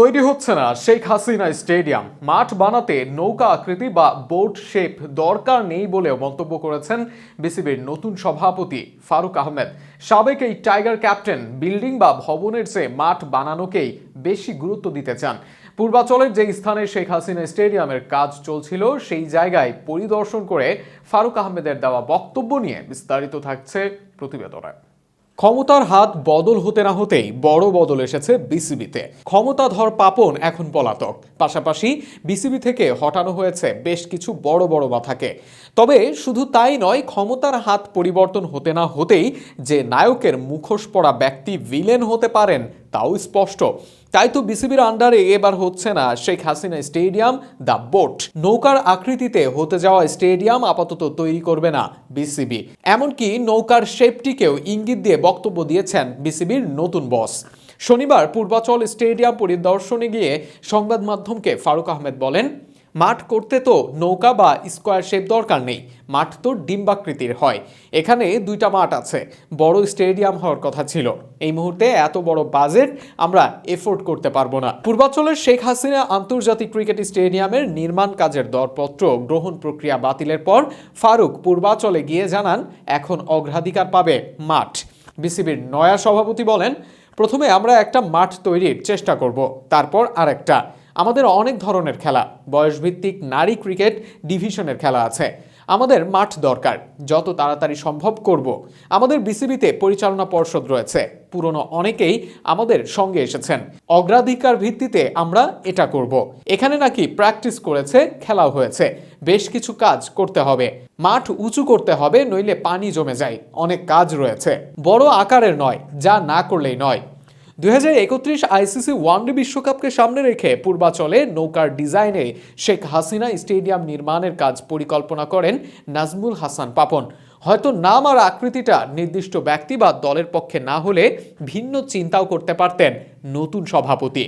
তৈরি হচ্ছে না শেখ হাসিনা স্টেডিয়াম। মাঠ বানাতে নৌকা আকৃতি বা বোট শেপ দরকার নেই বলেও মন্তব্য করেছেন বিসিবির নতুন সভাপতি ফারুক আহমেদ। সাবেক এই টাইগার ক্যাপ্টেন বিল্ডিং বা ভবনের চেয়ে মাঠ বানানোকেই বেশি গুরুত্ব দিতে চান। পূর্বাচলের যে স্থানে শেখ হাসিনা স্টেডিয়ামের কাজ চলছিল, সেই জায়গায় পরিদর্শন করে ফারুক আহমেদের দেওয়া বক্তব্য নিয়ে বিস্তারিত থাকছে প্রতিবেদনে। ক্ষমতার হাত বদল হতে না হতেই বড় বদল এসেছে বিসিবিতে। ক্ষমতাধর পাপন এখন পলাতক। পাশাপাশি বিসিবি থেকে হটানো হয়েছে বেশ কিছু বড় বড় মাথাকে। তবে শুধু তাই নয়, ক্ষমতার হাত পরিবর্তন হতে না হতেই যে নায়কের মুখোশ পড়া ব্যক্তি ভিলেন হতে পারেন তাও স্পষ্ট। তাই তো বিসিবির আন্ডারে এবার হচ্ছে না Sheikh Hasina stadium, the boat. নৌকার আকৃতিতে হতে যাওয়া স্টেডিয়াম আপাতত তৈরি করবে না বিসিবি। এমনকি নৌকার শেপটিকেও ইঙ্গিত দিয়ে বক্তব্য দিয়েছেন বিসিবির নতুন বস। শনিবার পূর্বাচল স্টেডিয়াম পরিদর্শনে গিয়ে সংবাদ মাধ্যমকে ফারুক আহমেদ বলেন মাঠ করতে তো নৌকা বা স্কোয়ার শেপ দরকার নেই, মাঠ তো ডিম্বাকৃতির হয়। এখানে দুইটা মাঠ আছে, বড় স্টেডিয়াম হওয়ার কথা ছিল। এই মুহূর্তে এত বড় বাজেট আমরা এফোর্ড করতে পারব না। পূর্বাঞ্চলের শেখ হাসিনা আন্তর্জাতিক ক্রিকেট স্টেডিয়ামের নির্মাণ কাজের দরপত্র গ্রহণ প্রক্রিয়া বাতিলের পর ফারুক পূর্বাঞ্চলে গিয়ে জানান, এখন অগ্রাধিকার পাবে মাঠ। বিসিবির নয়া সভাপতি বলেন, প্রথমে আমরা একটা মাঠ তৈরির চেষ্টা করব, তারপর আরেকটা। আমাদের অনেক ধরনের খেলা। বয়সভিত্তিক নারী ক্রিকেট ডিভিশনের খেলা আছে। আমাদের মাঠ দরকার, যত তাড়াতাড়ি সম্ভব করব। আমাদের বিসিবিতে পরিচালনা পর্ষদ রয়েছে। পুরনো অনেকেই আমাদের সঙ্গে এসেছেন। অগ্রাধিকার ভিত্তিতে আমরা এটা করব। এখানে নাকি প্র্যাকটিস করেছে, খেলাও হয়েছে। বেশ কিছু কাজ করতে হবে। মাঠ উঁচু করতে হবে, নইলে পানি জমে যায়। অনেক কাজ রয়েছে। বড় আকারের নয়, যা না করলেই নয়। দুই হাজার একত্রিশ আইসিসি ওয়ানডে বিশ্বকাপকে সামনে রেখে পূর্বাচলে নৌকার ডিজাইনে শেখ হাসিনা স্টেডিয়াম নির্মাণের কাজ পরিকল্পনা করেন নাজমুল হাসান পাপন। হয়তো নাম আর আকৃতিটা নির্দিষ্ট ব্যক্তি বা দলের পক্ষে না হলে ভিন্ন চিন্তাও করতে পারতেন নতুন সভাপতি।